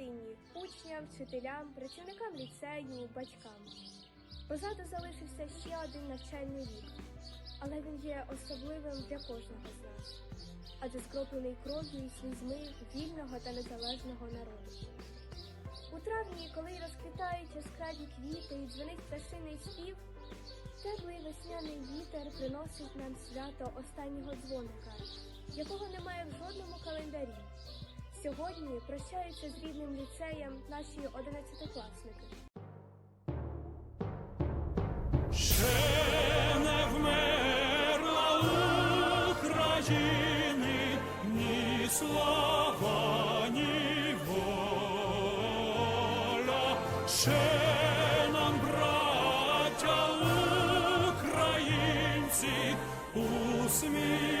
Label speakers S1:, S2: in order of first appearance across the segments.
S1: родині, учням, вчителям, працівникам ліцею, батькам. Позаду залишився ще один навчальний рік, але він є особливим для кожного з нас, адже скроплений кров'ю і слізьми вільного та незалежного народу. У травні, коли розквітають яскраві квіти і дзвонить пташиний спів, теплий весняний вітер приносить нам свято останнього дзвоника, якого немає в жодному календарі. Сьогодні прощаються з рідним ліцеєм наші одинадцятикласники.
S2: Ще не вмерла України ні слава, ні воля. Ще нам, браття українці, усміхнеться.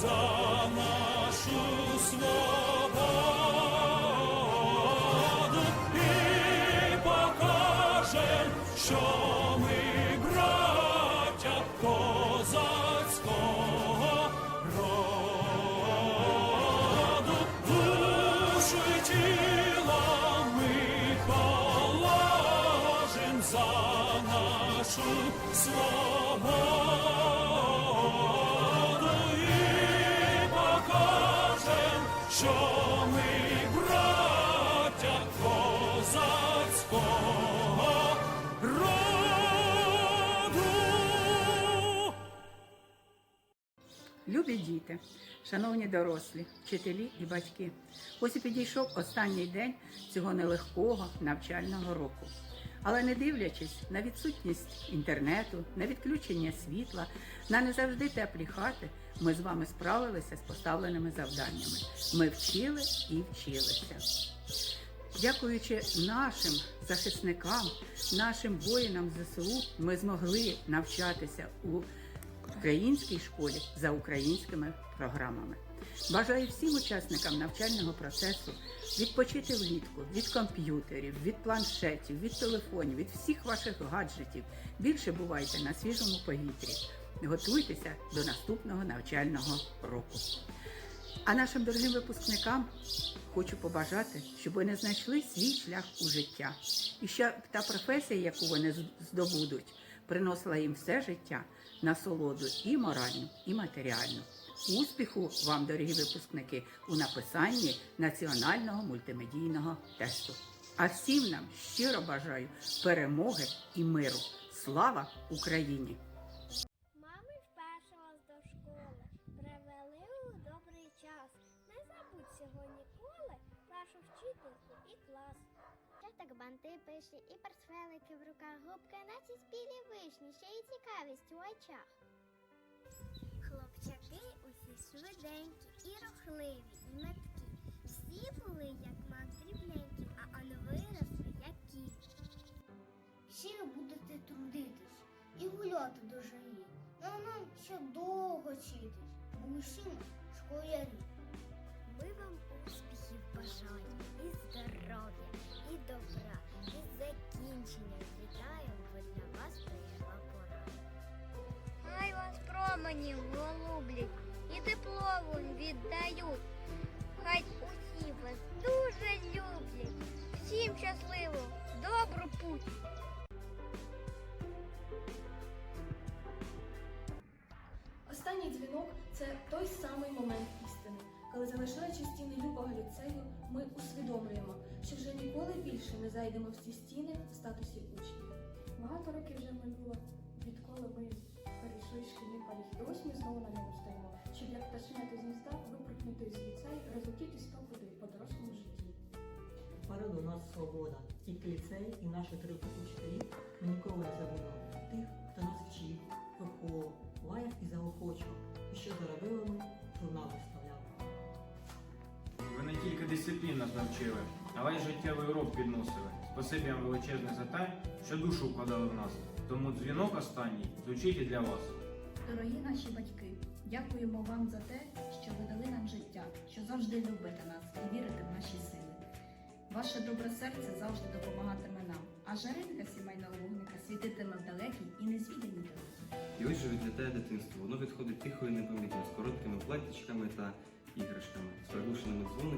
S2: за нашу свободу і покажем, що ми браття козацького роду, душу й тіло ми за нашу свободу
S3: діти, шановні дорослі, вчителі і батьки. Ось і підійшов останній день цього нелегкого навчального року. Але не дивлячись на відсутність інтернету, на відключення світла, на не завжди теплі хати, ми з вами справилися з поставленими завданнями. Ми вчили і вчилися. Дякуючи нашим захисникам, нашим воїнам ЗСУ, ми змогли навчатися у українській школі за українськими програмами. Бажаю всім учасникам навчального процесу відпочити влітку від комп'ютерів, від планшетів, від телефонів, від всіх ваших гаджетів. Більше бувайте на свіжому повітрі. Готуйтеся до наступного навчального року. А нашим дорогим випускникам хочу побажати, щоб вони знайшли свій шлях у життя. І щоб та професія, яку вони здобудуть, приносила їм все життя насолоду і моральну, і матеріальну. Успіху вам, дорогі випускники, у написанні національного мультимедійного тесту. А всім нам щиро бажаю перемоги і миру. Слава Україні!
S4: Так банти пиші і портфелики в руках, губки наче спілі вишні, ще й цікавість у очах.
S5: Хлопчаки усі швиденькі і рухливі, і меткі. Всі були, як мак дрібненькі, а он виросли, як кіт. Всі ви будете трудитись і гуляти до жарі. Ну нам ще довго вчитись, бо усі школярі. Ми вам успіхів бажаємо і здоров'я, і добра, закінчення вітаємо, бо для вас прийшла пора.
S4: Хай вас променів голублять і тепло вон віддають. Хай усі вас дуже люблять. Всім щасливо, добру путь!
S6: Останній дзвінок це той самий момент коли, залишаючи стіни любого ліцею, ми усвідомлюємо, що вже ніколи більше не зайдемо в ці стіни в статусі учнів. Багато років вже минуло, відколи ми перейшли шкільний поріг. І ось ми знову на ньому стоїмо, щоб як пташинати з гнізда випрыгнути з ліцею і розлетіти сто куди по дорослому житті.
S7: Попереду у нас свобода. Тільки ліцей і наші три учителі
S8: дисциплін нас навчили, але й життєвий урок підносили. Спасибі вам величезне за те, що душу вкладали в нас. Тому дзвінок останній звучить і для вас.
S9: Дорогі наші батьки, дякуємо вам за те, що ви дали нам життя, що завжди любите нас і вірите в наші сили. Ваше добре серце завжди допомагатиме нам, а жаринка сімейного вогника світитиме в далекій і незвіданій дорозі.
S10: І ось же відлітає дитинство. Воно відходить тихо і непомітно, з короткими платтячками та іграшками,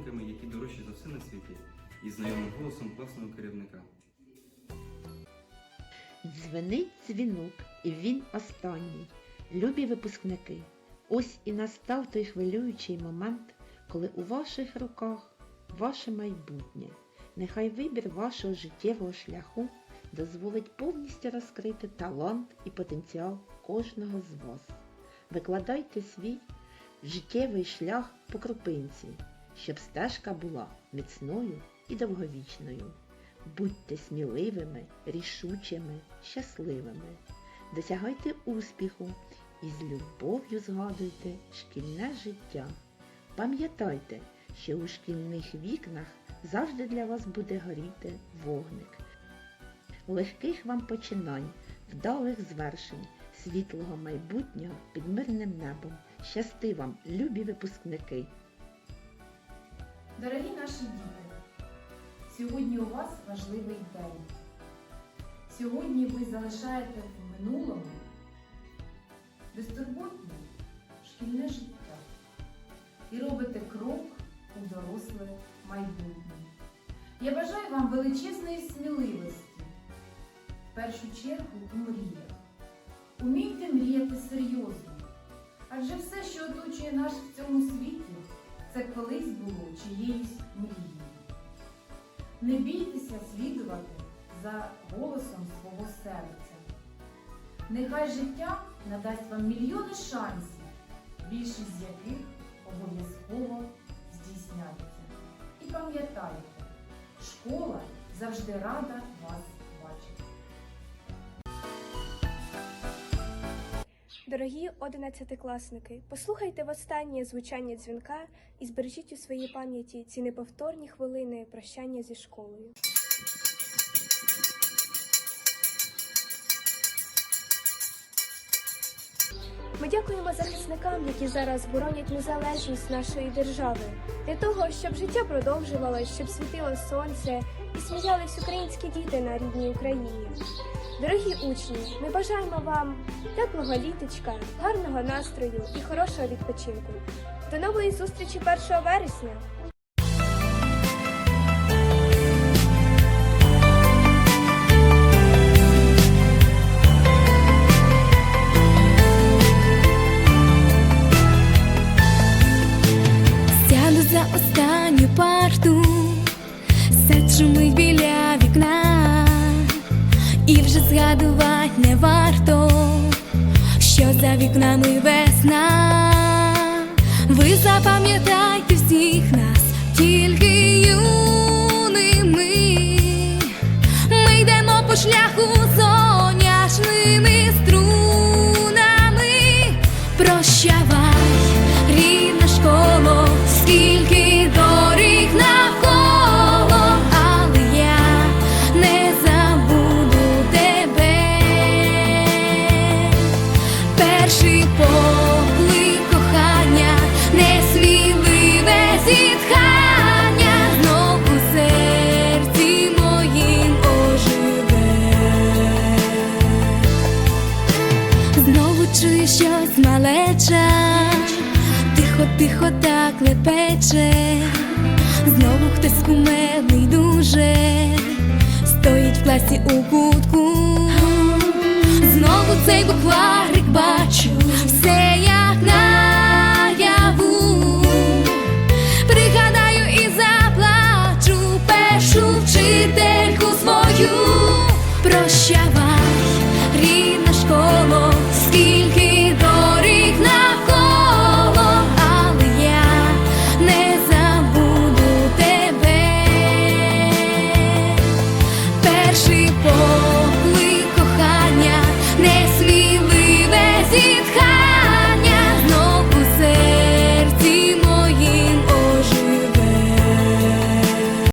S10: приглушеними які дорожчі за все на світі, і знайомим голосом класного керівника.
S11: Дзвенить дзвінок, і він останній. Любі випускники, ось і настав той хвилюючий момент, коли у ваших руках ваше майбутнє. Нехай вибір вашого життєвого шляху дозволить повністю розкрити талант і потенціал кожного з вас. Викладайте свій життєвий шлях по крупинці, щоб стежка була міцною і довговічною. Будьте сміливими, рішучими, щасливими. Досягайте успіху і з любов'ю згадуйте шкільне життя. Пам'ятайте, що у шкільних вікнах завжди для вас буде горіти вогник. Легких вам починань, вдалих звершень, світлого майбутнього під мирним небом. Щасти вам, любі випускники!
S9: Дорогі наші діти, сьогодні у вас важливий день. Сьогодні ви залишаєте в минулому безтурботне шкільне життя і робите крок у доросле майбутнє. Я бажаю вам величезної сміливості, в першу чергу у мріях. Умійте мріяти серйозно, адже все, що оточує нас в цьому світі, це колись було чиєюсь мрією. Не бійтеся слідувати за голосом свого серця. Нехай життя надасть вам мільйони шансів, більшість з яких обов'язково здійсняться. І пам'ятайте, школа завжди рада вас
S1: Дорогі одинадцятикласники, послухайте востаннє звучання дзвінка і збережіть у своїй пам'яті ці неповторні хвилини прощання зі школою. Ми дякуємо захисникам, які зараз боронять незалежність нашої держави, для того, щоб життя продовжувалось, щоб світило сонце і сміялись українські діти на рідній Україні. Дорогі учні, ми бажаємо вам теплого літочка, гарного настрою і хорошого відпочинку. До нової зустрічі 1 вересня!
S12: Вже не варто, що за вікнами весна. Ви запам'ятайте всіх нас тільки юними. Тихо, так лепече, знову хтось кумедний дуже, стоїть в класі у кутку, знову цей бачу.